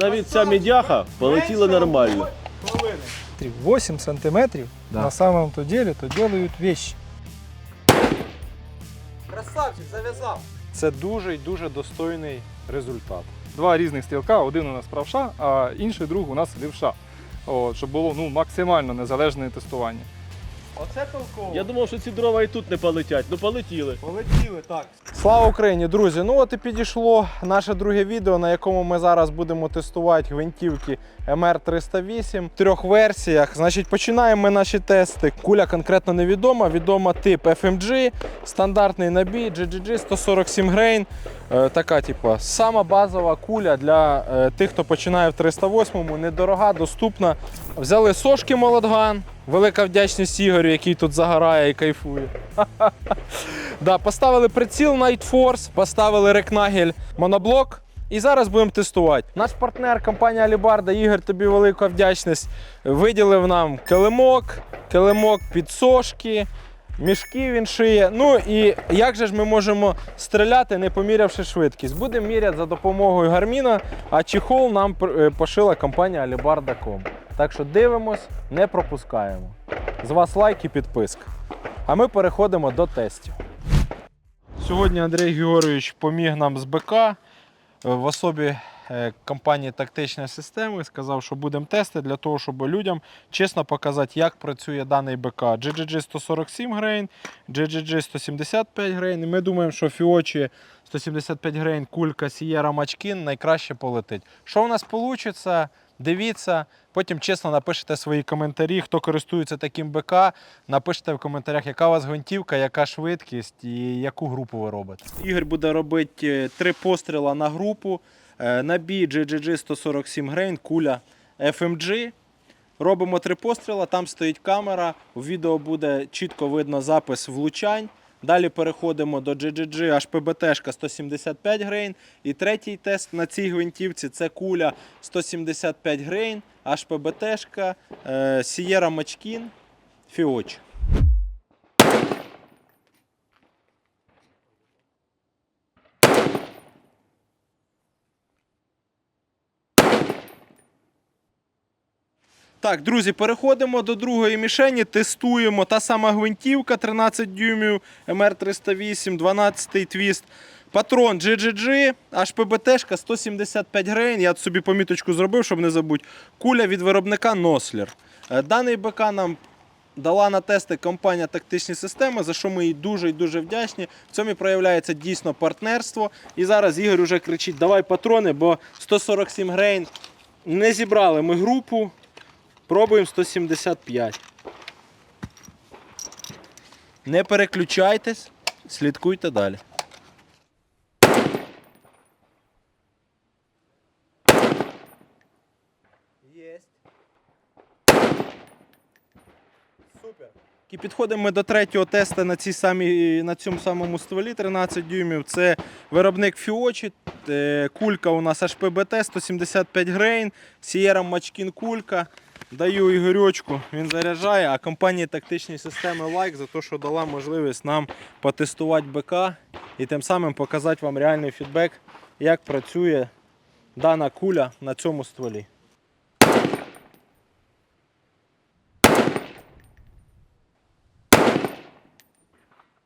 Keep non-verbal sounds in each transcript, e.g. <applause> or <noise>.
Навіть ця мідяха полетіла нормально. 8 сантиметрів Да. на самом-то деле то делают вещи. Красавчик, зав'язав. Це дуже і дуже достойний результат. Два різних стрілка, один у нас правша, а інший друг у нас лівша. От, щоб було ну, максимально незалежне тестування. Оце толково. Я думав, що ці дрова і тут не полетять. Ну полетіли. Полетіли так. Слава Україні, друзі! Ну от і підійшло наше друге відео, на якому ми зараз будемо тестувати гвинтівки MR308 в трьох версіях. Значить, починаємо ми наші тести. Куля конкретно невідома, відома тип FMG, стандартний набій GGG 147 грейн. Е, така, типу, сама базова куля для е, тих, хто починає в 308-му, недорога, доступна. Взяли сошки молотган. Велика вдячність Ігорю, який тут загорає і кайфує. <laughs> Да, поставили приціл Night Force, поставили рекнагель моноблок. І зараз будемо тестувати. Наш партнер, компанія Алібарда, Ігор, тобі велика вдячність. Виділив нам килимок, килимок під сошки, мішки він шиє. Ну і як же ж ми можемо стріляти, не помірявши швидкість? Будемо міряти за допомогою гарміна, а чехол нам е, пошила компанія Alibarda.com. Так що дивимось, не пропускаємо. З вас лайк і підписка. А ми переходимо до тестів. Сьогодні Андрій Георгійович поміг нам з БК е, в особі е, компанії тактичної системи. Сказав, що будемо тести для того, щоб людям чесно показати, як працює даний БК. GGG 147 грейн, GGG 175 грейн. І ми думаємо, що Фіочі 175 грейн, кулька Sierra Мачкін найкраще полетить. Що в нас вийде? Дивіться, потім чесно напишете свої коментарі, хто користується таким БК. Напишите в коментарях, яка у вас гвинтівка, яка швидкість і яку групу ви робите. Ігор буде робити е, три постріла на групу. Набій GGG 147 грейн, куля FMG. Робимо три постріла, там стоїть камера. У відео буде чітко видно запис влучань. Далі переходимо до GGG HPBT 175 грейн. І третій тест на цій гвинтівці це куля 175 грейн, HPBT, е, Sierra Machkin, Фіоч. Так, друзі, переходимо до другої мішені. Тестуємо та сама гвинтівка 13 дюймів МР308, 12-й твіст. Патрон GGG, HPBT 175 грейн. Я собі поміточку зробив, щоб не забути. Куля від виробника Нослер. Е, Даний БК нам дала на тести компанія тактичні системи, за що ми їй дуже і дуже вдячні. В цьому проявляється дійсно партнерство. І зараз Ігор уже кричить: давай патрони, бо 147 грейн не зібрали ми групу. Пробуємо 175. Не переключайтесь, слідкуйте далі. Єсть. Супер. І підходимо ми до третього тесту на, цій самій, на цьому самому стволі 13 дюймів. Це виробник Фіочі. Е, Кулька у нас HPBT 175 грейн, Sierra Мачкін кулька. Даю Ігорючку, він заряджає, а компанії тактичні системи лайк за те, що дала можливість нам потестувати БК і тим самим показати вам реальний фідбек, як працює дана куля на цьому стволі. –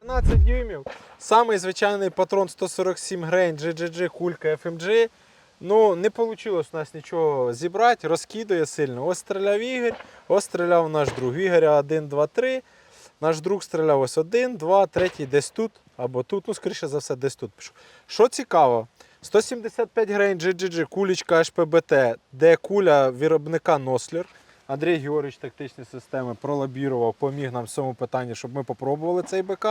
12 дюймів. Самий звичайний патрон 147 грейн GGG кулька FMG. Ну, не вийшло у нас нічого зібрати, розкидує сильно. Ось стріляв Ігор, ось стріляв наш друг. Ігоря 1, 2, 3. Наш друг стріляв ось 1, 2, 3, десь тут або тут. Ну, скоріше за все, десь тут. Що цікаво, 175 грейн GGG, кулечка HPBT, де куля виробника Нослер. Андрій Георгійович тактичні системи пролобірував, поміг нам в цьому питанні, щоб ми попробували цей БК.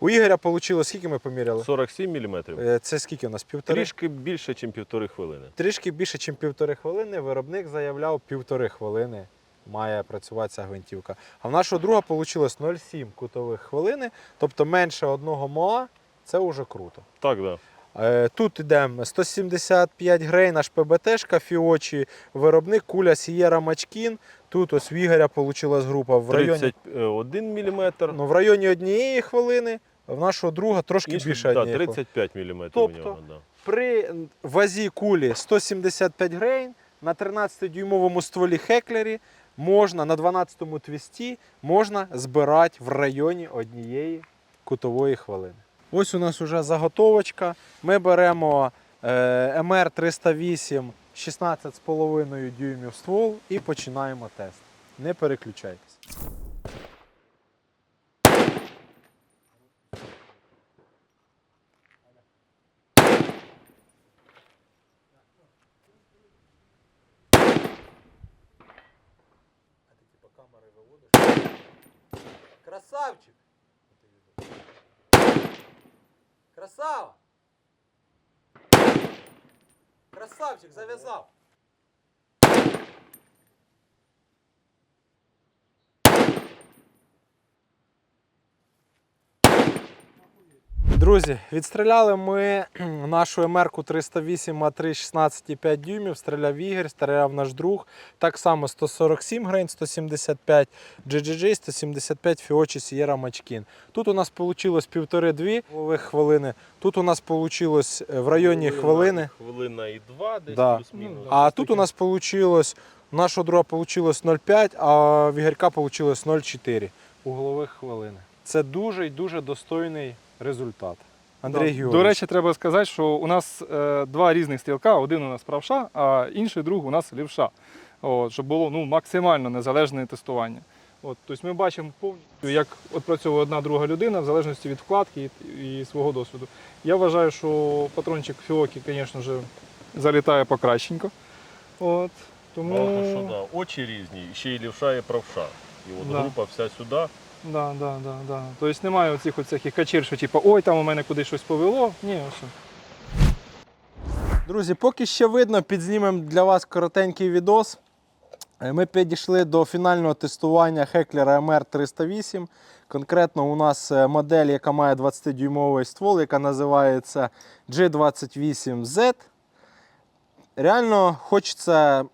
У Ігоря вийшло, скільки ми поміряли? 47 мм. Е, Це скільки у нас? Півтори? Трішки більше, ніж півтори хвилини. Трішки більше, ніж півтори хвилини. Виробник заявляв півтори хвилини. Має працювати ця гвинтівка. А в нашого друга вийшло 0,7 кутових хвилини, тобто менше одного МОА. Це вже круто. Так, да. Е, Тут йдемо 175 грей наш ПБТшка, Фіочі, виробник, куля Sierra Мачкін. Тут ось в Ігоря вийшла група в районі, 31 мм. ну, в районі однієї хвилини, в нашого друга трошки більше да, однієї 35 мм у Тобто, нього. Да. При вазі кулі 175 грейн на 13-дюймовому стволі Хеклері можна на 12-му твісті можна збирати в районі однієї кутової хвилини. Ось у нас вже заготовочка. Ми беремо е, МР 308 16,5 дюймів ствол і починаємо тест. Не переключайтесь. Красавчик! Красава! Красавчик, зав'язав! Друзі, відстріляли ми <clears throat> нашу МР-ку 308 А3 16,5 дюймів, стріляв Ігор, стріляв наш друг. Так само 147 грейн, 175 GGG, 175 Фіочі Sierra Мачкін. Тут у нас вийшло півтори-дві голових хвилини. Тут у нас вийшло в районі хвилини. Хвилина і два, десь Да. плюс-мінус. А тут у нас вийшло, нашого друга вийшло 0,5, а в Ігорька вийшло 0,4 углових хвилини. Це дуже і дуже достойний результат. Андрій. Георгійович. До речі, треба сказати, що у нас е, два різних стрілка. Один у нас правша, а інший друг у нас лівша. От, щоб було ну, максимально незалежне тестування. От, тобто ми бачимо повністю, як відпрацьовує одна друга людина в залежності від вкладки і, і свого досвіду. Я вважаю, що патрончик Фіокі, звісно залітає покращенько. От, тому... Мало що да. Очі різні, ще й лівша і правша. І от Да. група вся сюди. Да, да, да, да. Тобто немає оцих оцих качір, що типу, ой, там у мене кудись щось повело. Ні, ось. Друзі, поки ще видно, підзнімемо для вас коротенький відос. Е, Ми підійшли до фінального тестування Heckler MR 308. Конкретно у нас е, модель, яка має 20-дюймовий ствол, яка називається G28Z. Реально хочеться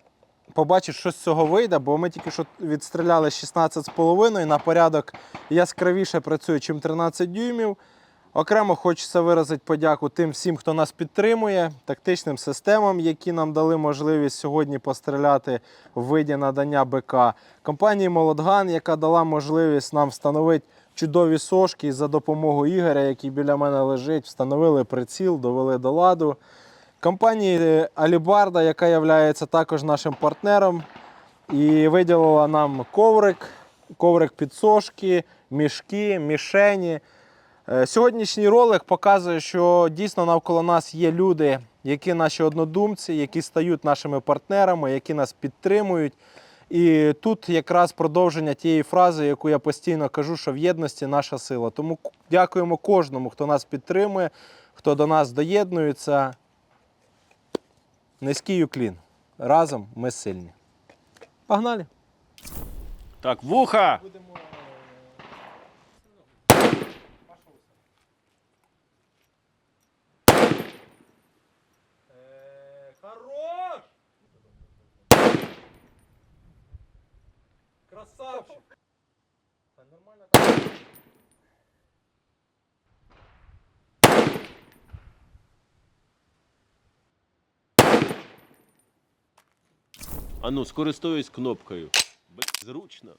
побачити, що з цього вийде, бо ми тільки що відстріляли 16,5 на порядок яскравіше працює, ніж 13 дюймів. Окремо хочеться виразити подяку тим всім, хто нас підтримує, тактичним системам, які нам дали можливість сьогодні постріляти в виді надання БК. Компанії Молотган, яка дала можливість нам встановити чудові сошки за допомогою Ігоря, який біля мене лежить, встановили приціл, довели до ладу. Компанії Алібарда, яка є також нашим партнером, і виділила нам коврик, коврик під сошки, мішки, мішені. Е, Сьогоднішній ролик показує, що дійсно навколо нас є люди, які наші однодумці, які стають нашими партнерами, які нас підтримують. І тут якраз продовження тієї фрази, яку я постійно кажу, що в єдності наша сила. Тому дякуємо кожному, хто нас підтримує, хто до нас доєднується. Низький уклін. Разом ми сильні. Погнали! Так, вуха! А ну, скористуюсь кнопкою. Блін, Зручно.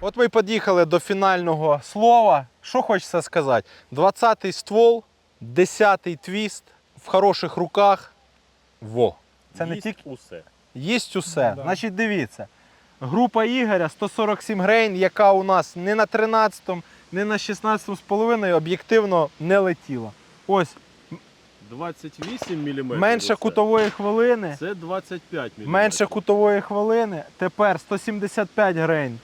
От ми під'їхали до фінального слова. Що хочеться сказати? 20-й ствол, 10-й твіст в хороших руках. Во. Це не тільки усе. Їсть усе. Да. Значить, дивіться. Група Ігоря 147 грейн, яка у нас не на 13-му, не на 16 з половиною об'єктивно не летіла. Ось 28 мм. менше кутової хвилини. Це 25 мм. Менше кутової хвилини. Тепер 175 грейн.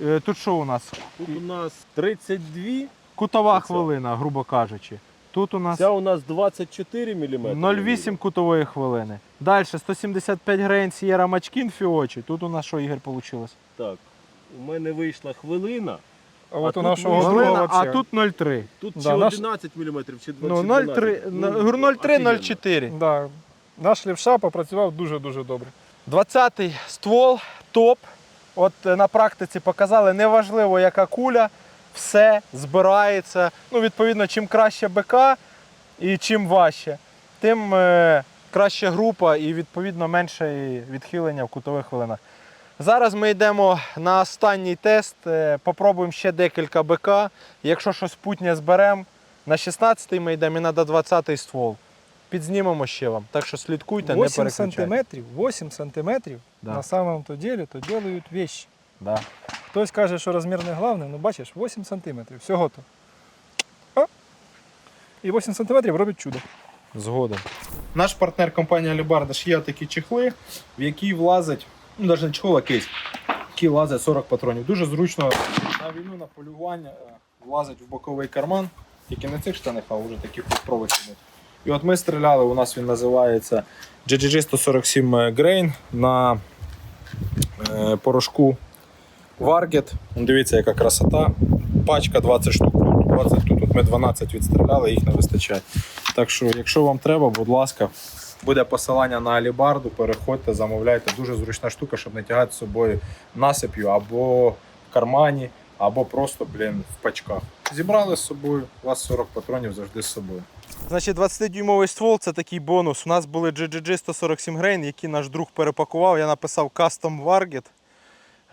Е, Тут що у нас? Тут у нас 32, Кутова Оце. хвилина, грубо кажучи. Тут у нас ця у нас 24 мм. 0,8 кутової хвилини. Далі 175 грейн Sierra Мачкін Фіочі. Тут у нас що, Ігор, вийшло? Так, у мене вийшла хвилина, А от тут нашого друга Хвилина, а вообще- тут 0,3. тут Да, чи наш- 11 мм, чи 12 Ну, 0,3, Ну, ну, 0,3, офігенно. 0,4. Да. Наш лівша попрацював дуже-дуже добре. 20-й ствол, топ. От е, на практиці показали, неважливо, яка куля, все збирається. Ну, відповідно, чим краще БК і чим важче, тим е, краща група і відповідно менше відхилення в кутових хвилинах. Зараз ми йдемо на останній тест, е, попробуємо ще декілька БК. Якщо щось путнє зберемо, на 16-й ми йдемо і на 20-й ствол. Підзнімемо ще вам. Так що слідкуйте, не 8 переключайте. сантиметрів, 8 сантиметрів Да. на самом-то деле то делають вещи. Да. Хтось каже, що розмір не головне, ну бачиш, 8 сантиметрів, всього то. І 8 сантиметрів робить чудо. Згоден. Наш партнер компанія Алібардаш є такі чехли, в які влазить, ну навіть не чехол, а кейс, які влазять 40 патронів. Дуже зручно на війну, на полювання е, влазить в боковий карман, тільки не цих штанах, а вже таких проводів. І от ми стріляли, у нас він називається GGG 147 Grain на е, порошку Varget. Ну, Дивіться, яка красота. Пачка 20 штук. тут, 20 тут. От ми 12 відстріляли, їх не вистачає. Так що, якщо вам треба, будь ласка, буде посилання на Алібарду, переходьте, замовляйте. Дуже зручна штука, щоб не тягати з собою насип'ю або в кармані, або просто, блін, в пачках. Зібрали з собою, у вас 40 патронів завжди з собою. Значить, 20-дюймовий ствол це такий бонус. У нас були GGG 147 Grain, які наш друг перепакував. Я написав Custom Varget.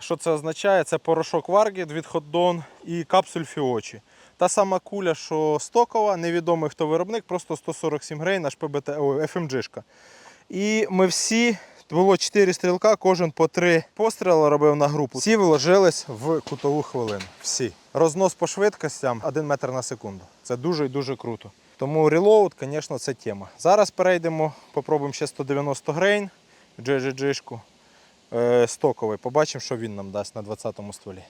Що це означає? Це порошок Varget від Hotdon і капсуль Фіочі. Та сама куля, що стокова, невідомий хто виробник, просто 147 грей, наш ПБТ, FMG-шка. І ми всі, було 4 стрілка, кожен по 3 постріли робив на групу. Всі вложились в кутову хвилину. Всі. Рознос по швидкостям 1 метр на секунду. Це дуже і дуже круто. Тому релоуд, звісно, це тема. Зараз перейдемо, попробуємо ще 190 грейн, е, стоковий. Побачимо, що він нам дасть на 20-му стволі.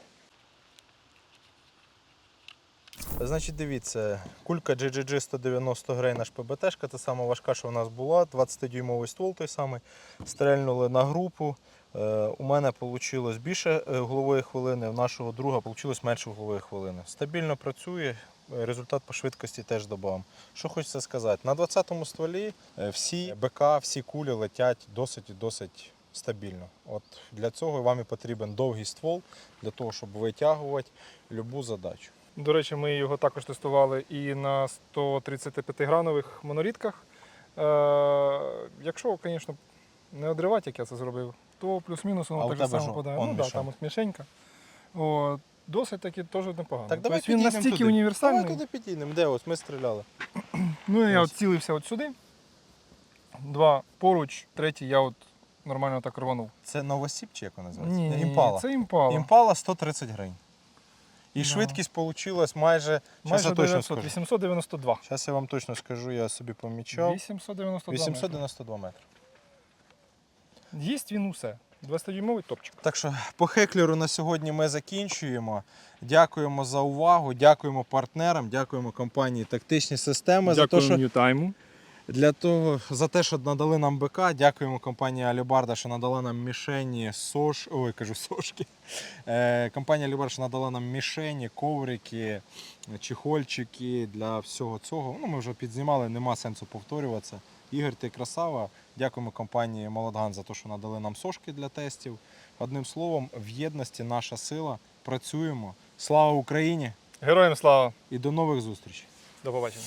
Значить, дивіться, кулька GGG 190 грей наш ПБТшка, це сама важка, що в нас була. 20-дюймовий ствол той самий. Стрельнули на групу. Е, у мене вийшло більше е, голової хвилини, в нашого друга вийшло менше голової хвилини. Стабільно працює, е, результат по швидкості теж додам. Що хочеться сказати, на 20-му стволі е, всі БК, всі кулі летять досить і досить стабільно. От для цього вам і потрібен довгий ствол, для того, щоб витягувати будь-яку задачу. До речі, ми його також тестували і на 135-гранових монорідках. Е, якщо, звісно, не одривати, як я це зробив, то плюс-мінус воно так же само подає. Он Ну, да, там от мішенька. О, досить таки теж непогано. Так, давай тобто він настільки туди. універсальний. Давай туди підійдемо, де ось ми стріляли. Ну, я от цілився от сюди. Два поруч, третій я от нормально так рванув. Це новосіб чи як вона називається? Ні, Імпала. це імпала. Імпала 130 гривень. І Да. швидкість вийшла майже, Майже я точно 900, 892. Зараз я вам точно скажу, я собі помічав. 892 892 метри. Єсть він усе. 20-дюймовий топчик. Так що по хеклеру на сьогодні ми закінчуємо. Дякуємо за увагу, дякуємо партнерам, дякуємо компанії Тактичні системи за те, що Ньютайму. Для того, за те, що надали нам БК, дякуємо компанії Алібарда, що надала нам мішені, сош, ой, кажу сошки. Е, компанія Алібарда, що надала нам мішені, коврики, чехольчики для всього цього. Ну, ми вже підзнімали, нема сенсу повторюватися. Ігор, ти красава. Дякуємо компанії Молодган за те, що надали нам сошки для тестів. Одним словом, в єдності наша сила. Працюємо. Слава Україні Героям слава. і до нових зустрічей! До побачення.